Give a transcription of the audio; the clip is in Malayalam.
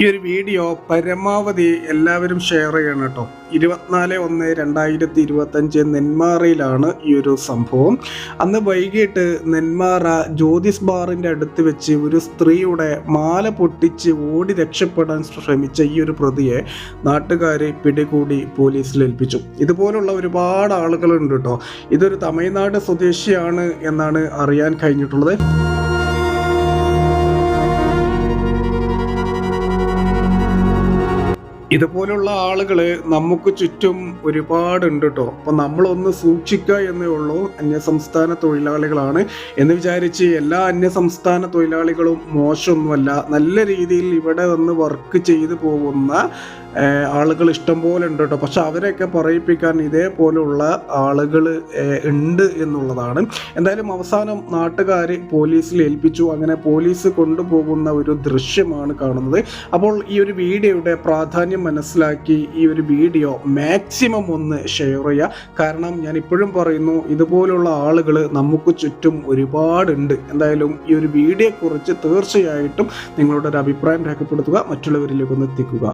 ഈ ഒരു വീഡിയോ പരമാവധി എല്ലാവരും ഷെയർ ചെയ്യണം കേട്ടോ. ഇരുപത്തിനാല് ഒന്ന് രണ്ടായിരത്തി ഇരുപത്തഞ്ച് നെന്മാറയിലാണ് ഈ ഒരു സംഭവം. അന്ന് വൈകിട്ട് നെന്മാറ ജ്യോതിസ് ബാറിന്റെ അടുത്ത് വെച്ച് ഒരു സ്ത്രീയുടെ മാല പൊട്ടിച്ച് ഓടി രക്ഷപ്പെടാൻ ശ്രമിച്ച ഈ ഒരു പ്രതിയെ നാട്ടുകാർ പിടികൂടി പോലീസിൽ ഏൽപ്പിച്ചു. ഇതുപോലുള്ള ഒരുപാട് ആളുകളുണ്ട് കേട്ടോ. ഇതൊരു തമിഴ്നാട് സ്വദേശിയാണ് എന്നാണ് അറിയാൻ കഴിഞ്ഞിട്ടുള്ളത്. ഇതുപോലുള്ള ആളുകൾ നമുക്ക് ചുറ്റും ഒരുപാടുണ്ട് കേട്ടോ അപ്പം നമ്മളൊന്ന് സൂക്ഷിക്കുക എന്നേ ഉള്ളൂ. അന്യസംസ്ഥാന തൊഴിലാളികളാണ്. എന്ന് വിചാരിച്ച് എല്ലാ അന്യസംസ്ഥാന തൊഴിലാളികളും മോശമൊന്നുമല്ല. നല്ല രീതിയിൽ ഇവിടെ വന്ന് വർക്ക് ചെയ്തു പോകുന്ന ആളുകൾ ഇഷ്ടം പോലെ ഉണ്ട് കേട്ടോ പക്ഷെ അവരെയൊക്കെ പറയിപ്പിക്കാൻ ഇതേപോലുള്ള ആളുകൾ ഉണ്ട് എന്നുള്ളതാണ്. എന്തായാലും അവസാനം നാട്ടുകാർ പോലീസിൽ ഏൽപ്പിച്ചു. അങ്ങനെ പോലീസ് കൊണ്ടുപോകുന്ന ഒരു ദൃശ്യമാണ് കാണുന്നത്. അപ്പോൾ ഈ ഒരു വീഡിയോയുടെ പ്രാധാന്യം മനസ്സിലാക്കി ഈ ഒരു വീഡിയോ മാക്സിമം ഒന്ന് ഷെയർ ചെയ്യുക. കാരണം ഞാൻ ഇപ്പോഴും പറയുന്നു ഇതുപോലുള്ള ആളുകൾ നമുക്ക് ചുറ്റും ഒരുപാടുണ്ട്. എന്തായാലും ഈ ഒരു വീഡിയോയെക്കുറിച്ച് തീർച്ചയായിട്ടും നിങ്ങളുടെ ഒരു അഭിപ്രായം രേഖപ്പെടുത്തുക മറ്റുള്ളവരിലേക്ക് ഒന്ന് എത്തിക്കുക.